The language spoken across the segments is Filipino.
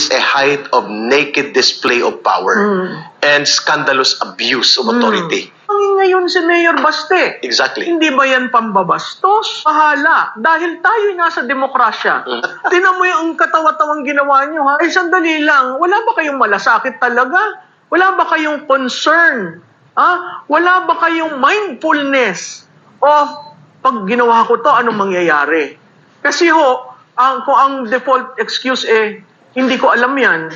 is a height of naked display of power and scandalous abuse of authority. Ang ngayon si Mayor Baste. Exactly. Hindi ba yan pambabastos? Pahala. Dahil tayo nasa demokrasya. Tinan mo yung katawa-tawang ginawa nyo ha. Eh sandali lang. Wala ba kayong malasakit talaga? Wala ba kayong concern? Ha? Wala ba kayong mindfulness of pag ginawa ko to, anong mangyayari? Kasi ho, ang, kung ang default excuse eh, hindi ko alam yan,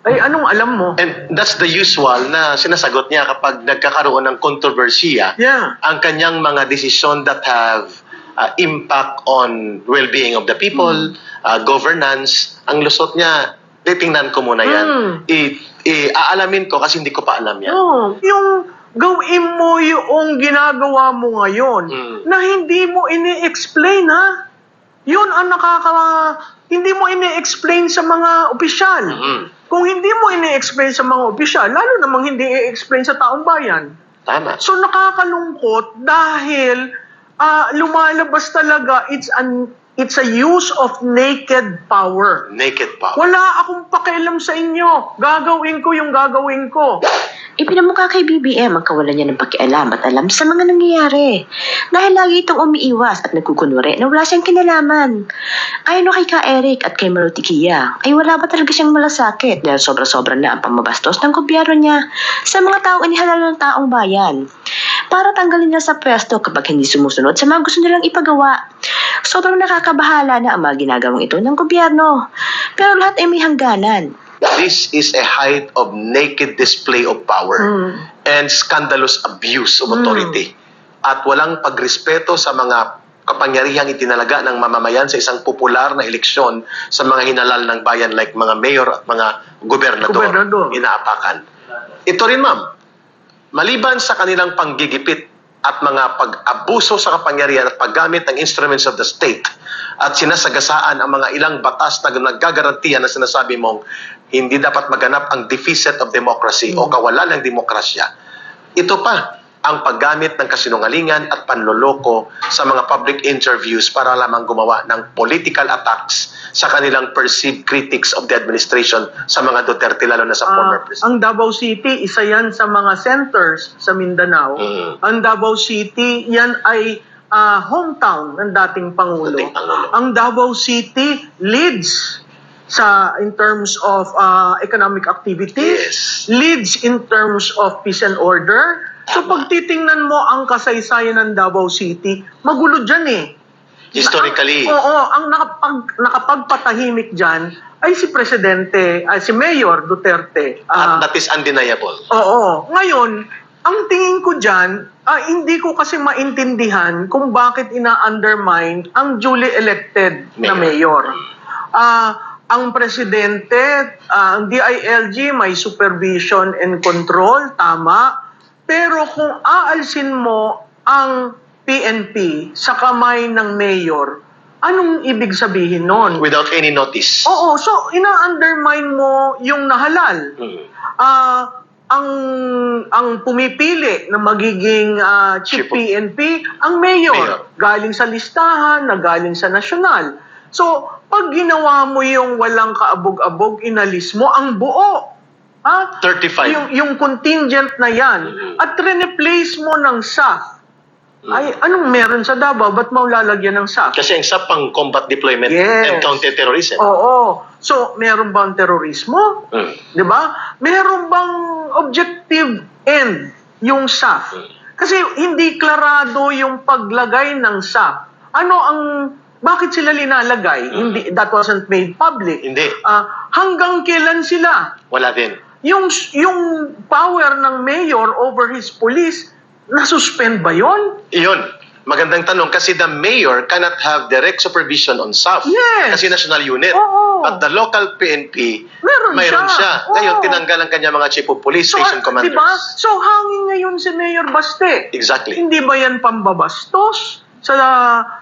ay anong alam mo? And that's the usual na sinasagot niya kapag nagkakaroon ng kontrobersiya Yeah. ang kanyang mga desisyon that have uh, impact on well-being of the people, uh, governance. Ang lusot niya, titingnan ko muna yan. Mm. I- i- aalamin ko kasi hindi ko pa alam yan. Oo. Yung gawin mo yung ginagawa mo ngayon Mm. na hindi mo ini-explain ha. Yun ang nakaka... Hindi mo ini-explain sa mga opisyal. Mhm. Kung hindi mo ini-explain sa mga opisyal, lalo namang hindi i-explain sa taong bayan. Tama. So nakakalungkot dahil ah, lumalabas talaga it's an it's a use of naked power. Naked power. Wala akong pakialam sa inyo. Gagawin ko yung gagawin ko. Ipinamukha kay BBM ang kawalan niya ng pakialam at alam sa mga nangyayari. Dahil lagi itong umiiwas at nagkukunwari na wala siyang kinalaman. Ayon kay Ka Eric at kay Marutikia, ay wala ba talaga siyang malasakit dahil sobra-sobra na ang pamabastos ng gobyerno niya sa mga taong inihalal ng taong bayan. Para tanggalin niya sa pwesto kapag hindi sumusunod sa mga gusto nilang ipagawa. Sobrang nakakabahala na ang mga ginagawang ito ng gobyerno. Pero lahat ay may hangganan. This is a height of naked display of power Mm. and scandalous abuse of authority. At walang pagrespeto sa mga kapangyarihang itinalaga ng mamamayan sa isang popular na eleksyon sa mga hinalal ng bayan like mga mayor at mga gobernador, Gobernador. inaapakan. Ito rin ma'am, maliban sa kanilang panggigipit at mga pag-abuso sa kapangyarihan at paggamit ng instruments of the state at sinasagasaan ang mga ilang batas na naggagarantiya na sinasabi mong hindi dapat maganap ang deficit of democracy o kawalan ng demokrasya. Ito pa ang paggamit ng kasinungalingan at panloloko sa mga public interviews para lamang gumawa ng political attacks sa kanilang perceived critics of the administration sa mga Duterte lalo na sa Ah, former president. ang Davao City, isa yan sa mga centers sa Mindanao. Mm. Ang Davao City, yan ay ah, hometown ng dating Pangulo. Dating Pangulo. Ang Davao City leads sa in terms of ah, economic activity, Yes. leads in terms of peace and order. So Tama. pag titingnan mo ang kasaysayan ng Davao City, magulo dyan eh. Historically. Ang- oo, ang nakapag, nakapagpatahimik dyan ay si Presidente, ay si Mayor Duterte. Ah, At that is undeniable. oo. Ngayon, ang tingin ko dyan, ah, hindi ko kasi maintindihan kung bakit ina-undermine ang duly elected na mayor. Ah, ang presidente, ah, ang DILG may supervision and control, tama. Pero kung aalsin mo ang PNP sa kamay ng mayor, anong ibig sabihin nun? Without any notice. Oo, so ina-undermine mo yung nahalal. Hmm. Ah, ang ang pumipili na magiging ah, chief Chief PNP ang mayor, Mayor. galing sa listahan na galing sa nasyonal. So, pag ginawa mo yung walang kaabog-abog, inalis mo ang buo. Ha? 35. Yung, yung contingent na yan. Mhm. At replace mo ng SAF. Hmm. Ay, anong meron sa Davao? Ba't mo lalagyan ng SAF? Kasi ang isa pang combat deployment Yes. and counter-terrorism. Oo. So, meron bang terorismo? Hmm. 'Di ba? Meron bang objective end yung SAF? Kasi hindi klarado yung paglagay ng SAF. Ano ang bakit sila linalagay? Hindi that wasn't made public. Hindi. Ah, hanggang kailan sila? Wala din. Yung yung power ng mayor over his police na-suspend ba 'yon? Iyon. Magandang tanong kasi the mayor cannot have direct supervision on SAF. Yes. Kasi national unit. Oo. But the local PNP, Meron mayroon siya. siya. Ngayon, tinanggal ang kanya mga chief of police, So, station ah, commanders. Diba? So, hangin ngayon si Mayor Baste. Exactly. Hindi ba yan pambabastos sa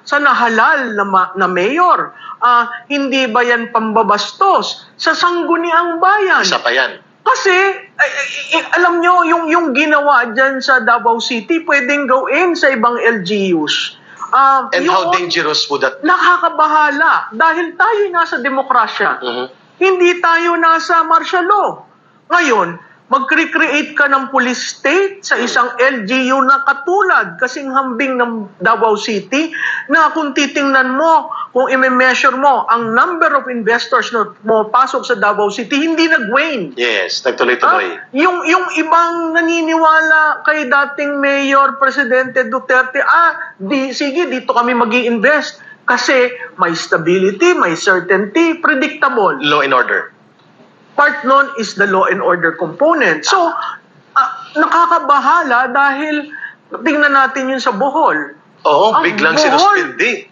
sa nahalal na, ma- na mayor? Ah, hindi ba yan pambabastos sa sangguniang bayan? Isa pa yan. Kasi ay, ay, ay, alam nyo yung yung ginawa diyan sa Davao City pwedeng gawin sa ibang LGUs. Ah, And yun, how dangerous would that nakakabahala dahil tayo nasa demokrasya. Mhm. hindi tayo nasa martial law. Ngayon, mag-recreate ka ng police state sa isang LGU na katulad kasing hambing ng Davao City na kung titingnan mo, kung i-measure mo ang number of investors na pumapasok sa Davao City, hindi nag-wane. Yes, nagtuloy-tuloy. Ah, yung yung ibang naniniwala kay dating Mayor Presidente Duterte, ah, di sige dito kami magi-invest kasi may stability, may certainty, predictable. Law and order. Part nun is the law and order component. So, ah, nakakabahala dahil tingnan natin yun sa Bohol. Oo, Ang biglang Bohol. sinuspindi.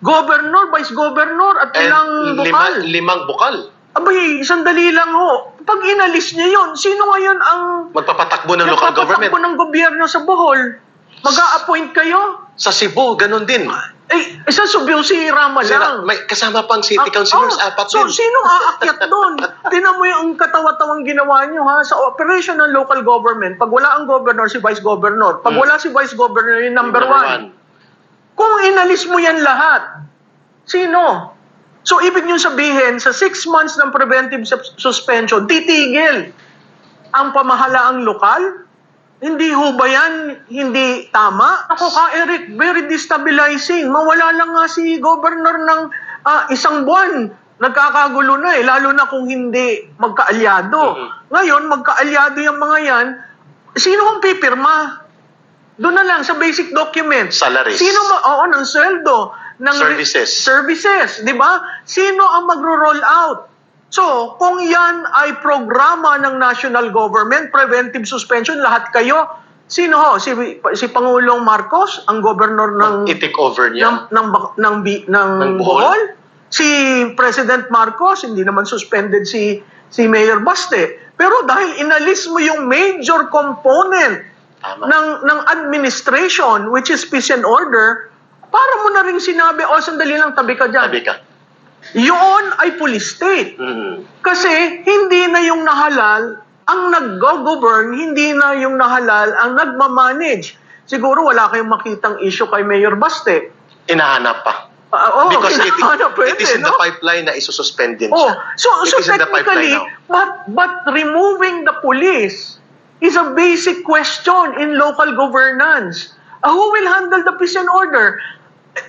Governor, vice governor at And ilang lima, bukal. limang bukal. Abay, sandali lang ho. Pag inalis niya yun, sino ngayon ang Magpapatakbo ng local government. Nagpapatakbo ng gobyerno sa Bohol. Mag-a-appoint kayo? Sa Cebu, ganun din. Eh, isa Subiw si Rama Sira, lang. may kasama pang city Ah, councilors, oh, apat so, din. sinong aakyat doon? Tinan mo yung katawa-tawang ginawa nyo ha, sa operation ng local government. Pag wala ang governor, si vice governor. Pag Hmm. wala si vice governor, yung number, one. Kung inalis mo yan lahat, sino? So, ibig nyo sabihin, sa six months ng preventive sus- suspension, titigil ang pamahalaang lokal? Hindi ho ba yan hindi tama? Ako ka, Eric, very destabilizing. Mawala lang nga si governor ng ah, isang buwan. Nagkakagulo na eh, lalo na kung hindi magkaalyado. Mhm. Ngayon, magkaalyado yung mga yan, sino ang pipirma? Doon na lang sa basic documents. Salaries. Sino ma- oo, ng sweldo. Ng Services. services, di ba? Sino ang magro-roll out? So, kung yan ay programa ng national government, preventive suspension, lahat kayo, sino ho? Si, si Pangulong Marcos, ang governor ng I-take over ng niya. ng Bac- ng, Bi- ng, Ng Bohol. Bohol. Si President Marcos, hindi naman suspended si si Mayor Baste. Pero dahil inalis mo yung major component Tama. ng ng administration which is peace and order, para mo na rin sinabi, oh sandali lang, tabi ka dyan. Sabi ka. Yun ay police state. Mhm. Kasi hindi na yung nahalal ang nag-govern, hindi na yung nahalal ang nagmamanage. Siguro wala kayong makitang issue kay Mayor Baste. Inahanap pa. Ah, oh, Because it, pwede, it is in the no? pipeline na isususpend din Oh, siya. so It so the technically, but but removing the police is a basic question in local governance. Uh, who will handle the peace and order?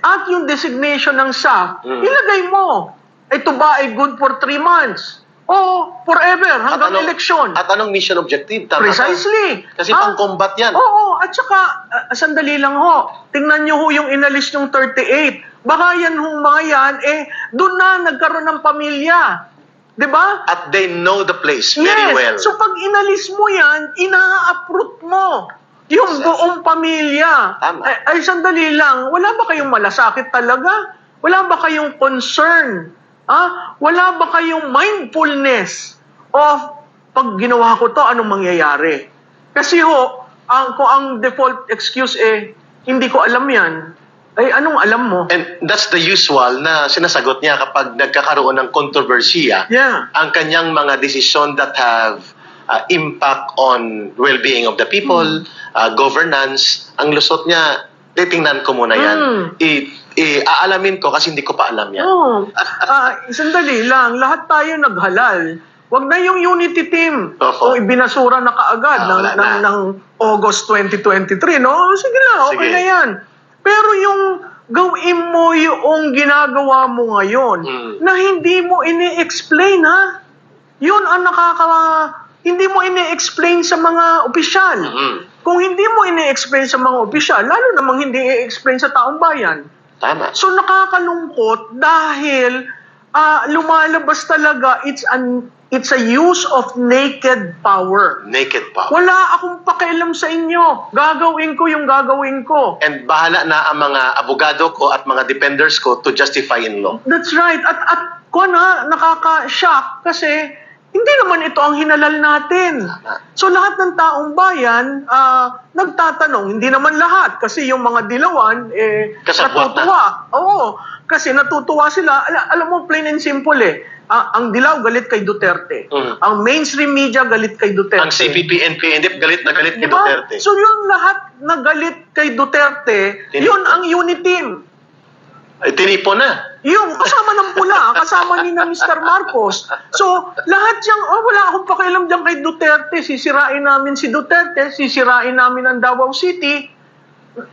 At yung designation ng SAF, Mm. ilagay mo. Ito ba ay good for three months? O forever, hanggang anong- eleksyon? At anong mission objective? Tama ka. Precisely. Kasi Ah, pang-combat yan. Oo, at saka, ah, sandali lang ho, tingnan nyo ho yung inalis ng 38. Baka yan hong mga yan, eh, doon na nagkaroon ng pamilya. 'Di ba? At they know the place very yes. well. So pag inalis mo yan, ina-uproot mo yung buong pamilya. Tama. Ay, ay, sandali lang, wala ba kayong malasakit talaga? Wala ba kayong concern? Ah, wala ba kayong mindfulness of pag ginawa ko to, anong mangyayari? Kasi ho, ang, kung ang default excuse eh, hindi ko alam yan, ay anong alam mo? And that's the usual na sinasagot niya kapag nagkakaroon ng kontrobersiya. Yeah. Ang kanyang mga desisyon that have uh, impact on well-being of the people, Hmm. uh, governance, ang lusot niya, titingnan ko muna yan. Mm. I, i- aalamin ko kasi hindi ko pa alam yan. Oo. Ah, sandali lang, lahat tayo naghalal. Wag na yung unity team. Opo. O ibinasura na kaagad Ah, ng, wala ng, na. ng August 2023, no? Sige na, okay Sige. na yan. Pero yung gawin mo yung ginagawa mo ngayon Hmm. na hindi mo ini-explain, ha? Yun ang nakaka... Hindi mo ini-explain sa mga opisyal. Mhm. Kung hindi mo ini-explain sa mga opisyal, lalo namang hindi i-explain sa taong bayan, Tama. So nakakalungkot dahil ah, lumalabas talaga it's an it's a use of naked power. Naked power. Wala akong pakialam sa inyo. Gagawin ko yung gagawin ko. And bahala na ang mga abogado ko at mga defenders ko to justify in law. That's right. At at ko na nakaka-shock kasi hindi naman ito ang hinalal natin. So lahat ng taong bayan ah, nagtatanong, hindi naman lahat kasi yung mga dilawan eh Kasabwat na. natutuwa. Oo, kasi natutuwa sila. Al- alam mo plain and simple eh. Ah, ang dilaw galit kay Duterte. Mm. Ang mainstream media galit kay Duterte. Ang CPP, NPNF, galit na galit kay Diba? Duterte. So yung lahat na galit kay Duterte, Tinipon. yun ang unity team. Ay, tinipo na. Yung kasama ng pula, kasama ni na Mr. Marcos. So, lahat yung, oh, wala akong pakialam dyan kay Duterte. Sisirain namin si Duterte, sisirain namin ang Davao City.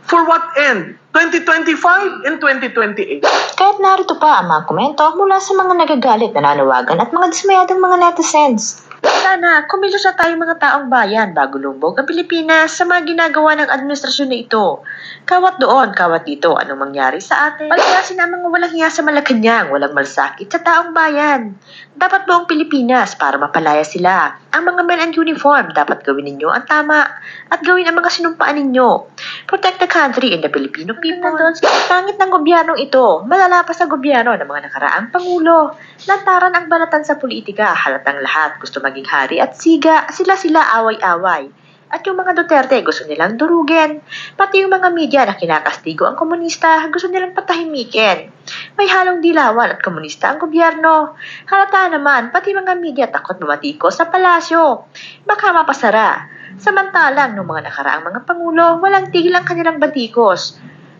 For what end? 2025 and 2028. Kahit narito pa ang mga komento mula sa mga nagagalit, nananawagan at mga dismayadang mga netizens. Sana, kumilos na tayo mga taong bayan bago lumbog ang Pilipinas sa mga ginagawa ng administrasyon na ito. Kawat doon, kawat dito, anong mangyari sa atin? Pagkasin ang mga walang hiya sa Malacanang, walang malsakit sa taong bayan. Dapat buong Pilipinas para mapalaya sila. Ang mga men and uniform, dapat gawin ninyo ang tama at gawin ang mga sinumpaan ninyo. Protect the country and the Filipino people. Doon sa pangit ng gobyernong ito, malala pa sa gobyerno ng mga nakaraang pangulo. Lantaran ang balatan sa politika, halatang lahat gusto maging hari at siga, sila-sila away-away. At yung mga Duterte gusto nilang durugin. Pati yung mga media na kinakastigo ang komunista, gusto nilang patahimikin. May halong dilawan at komunista ang gobyerno. Halata naman, pati mga media takot mamatiko sa palasyo. Baka mapasara. Samantalang, nung mga nakaraang mga pangulo, walang tigil ang kanilang batikos.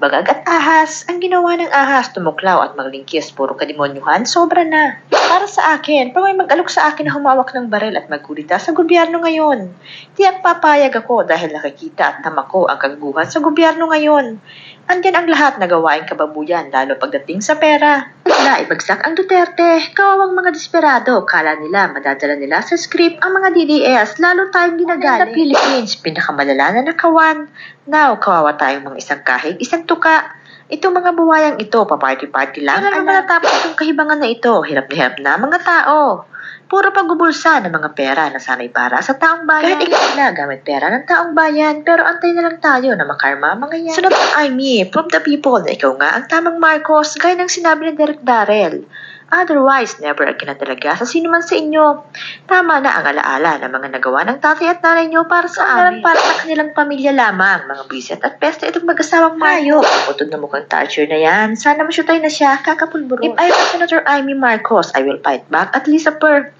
Bagag at ahas, ang ginawa ng ahas, tumuklaw at maglingkis, puro kademonyuhan, sobra na. Para sa akin, pag may mag-alok sa akin na humawak ng baril at magkulita sa gobyerno ngayon, ang papayag ako dahil nakikita at tamako ang kaguhan sa gobyerno ngayon. Andyan ang lahat na gawaing kababuyan, lalo pagdating sa pera. Bigla ibagsak ang Duterte, kawawang mga desperado, kala nila madadala nila sa script ang mga DDS, lalo tayong ginagaling. Sa Philippines, pinakamalala na nakawan. Now, kawawa tayong mga isang kahig, isang tuka. Itong mga buwayang ito, paparty-party lang. Ano naman natapos itong kahibangan na ito? Hirap na hirap na mga tao. Puro pagbubulsa ng mga pera na sana'y para sa taong bayan. Kahit ikaw na gamit pera ng taong bayan, pero antay na lang tayo na makarma mga yan. Sunod ang I me, from the people na ikaw nga ang tamang Marcos, gaya ng sinabi ni Derek Darrell. Otherwise, never again na talaga sa sino man sa inyo. Tama na ang alaala ng mga nagawa ng tatay at nanay nyo para sa amin. Para sa kanilang pamilya lamang, mga bisit at pesta itong mag-asawang Mayo. Putod na mukhang torture na yan. Sana masyutay na siya, kakapulburo. If I were Senator Amy Marcos, I will fight back at Lisa Per.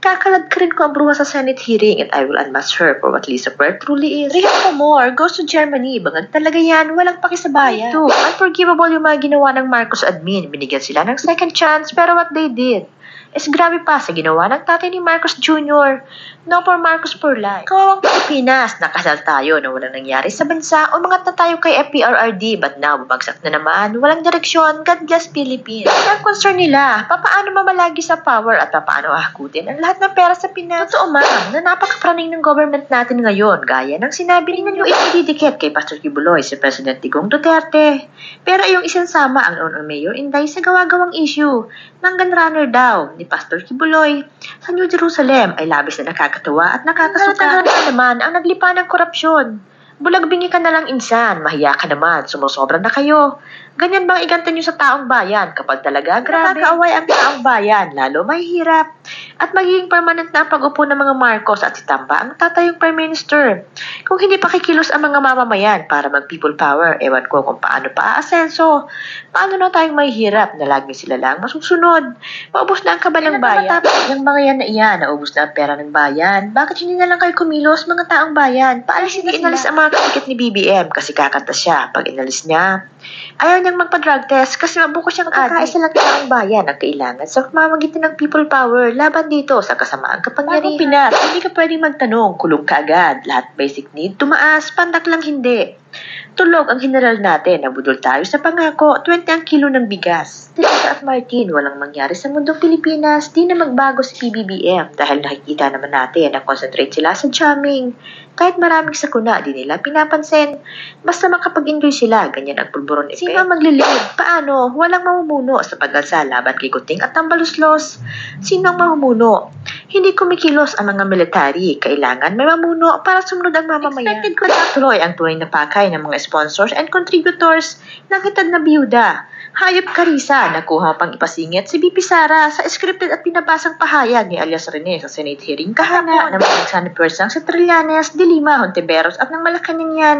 Kakalad ka rin ko ang bruha sa Senate hearing and I will unmask her for what Lisa Per truly is. Rihanna Moore goes to Germany. Bangag talaga yan. Walang pakisabayan. Ito, unforgivable yung mga ginawa ng Marcos admin. Binigyan sila ng second chance pero what they did is grabe pa sa ginawa ng tatay ni Marcos Jr. No for Marcos for life. Kawawang Pilipinas, nakasal tayo na walang nangyari sa bansa mga na tayo kay FPRRD but now babagsak na naman, walang direksyon, God bless Philippines. Ang concern nila, papaano mamalagi sa power at papaano hakutin ang lahat ng pera sa Pinas. Totoo ma'am, na napakapraning ng government natin ngayon, gaya ng sinabi ninyo itididikit kay Pastor Kibuloy si President Digong Duterte. Pero yung isansama ang noon mayor Inday sa gawa-gawang issue ng gunrunner daw ni Pastor Kibuloy sa New Jerusalem ay labis na nakakatawa at nakakasuka. Halata naman ang naglipa ng korupsyon. Bulagbingi ka na lang insan, mahiya ka naman, sumusobra na kayo. Ganyan bang iganta nyo sa taong bayan kapag talaga grabe? Nakakaaway ang taong bayan, lalo mahirap. At magiging permanent na ang pag-upo ng mga Marcos at si Tamba ang tatayong Prime Minister. Kung hindi pa kikilos ang mga mamamayan para mag-people power, ewan ko kung paano pa aasenso. Paano na tayong mahihirap na lagi sila lang masusunod? Maubos na ang kaba ng bayan. Yung mga yan na iyan, naubos na ang pera ng bayan. Bakit hindi na lang kayo kumilos mga taong bayan? Paalisin na inalis ang mga katikit ni BBM kasi kakanta siya. Pag inalis niya, ayaw niyang magpa-drug test kasi mabuko siyang Kakaisa lang taong bayan ang kailangan sa pamamagitan ng people power laban dito sa kasamaang kapangyarihan. Bagong Pinas, hindi ka pwedeng magtanong, kulong ka agad. Lahat basic need, tumaas, pandak lang hindi. Tulog ang general natin, nabudol tayo sa pangako, 20 ang kilo ng bigas. Dilita at Martin, walang mangyari sa mundong Pilipinas, di na magbago si PBBM dahil nakikita naman natin na concentrate sila sa jamming. Kahit maraming sakuna, di nila pinapansin. Basta makapag-enjoy sila, ganyan ang pulburon effect. Sino maglilid? Paano? Walang mamumuno sa pag-alsa laban kay Kuting at Tambaluslos. Sino ang mamumuno? Hindi kumikilos ang mga military. Kailangan may mamuno para sumunod ang mamamayan. Expected ko na tuloy ang tunay na pakay ng mga sponsors and contributors ng hitad na biyuda. Hayop Karisa, nakuha pang ipasingit si BP Sara sa scripted at pinabasang pahayag ni alias Rene sa Senate hearing kahana ng mga nagsanipersang sa Trillanes, Dilima, Hontiveros at ng Malacanang yan.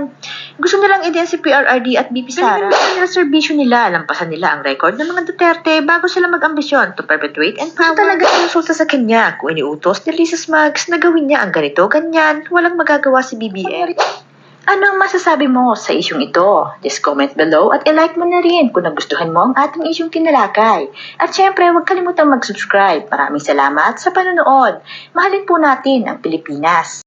Gusto nilang idean si PRRD at BP Sara. Ang serbisyo nila, lampasan nila ang record ng mga Duterte bago sila mag-ambisyon to perpetuate and power. Gusto talaga konsulta sa kanya kung iniutos ni Lisa Smugs na gawin niya ang ganito, ganyan, walang magagawa si BBM. Anong masasabi mo sa isyong ito? Just comment below at i-like mo na rin kung nagustuhan mo ang ating isyong kinalakay. At syempre, huwag kalimutan mag-subscribe. Maraming salamat sa panonood. Mahalin po natin ang Pilipinas.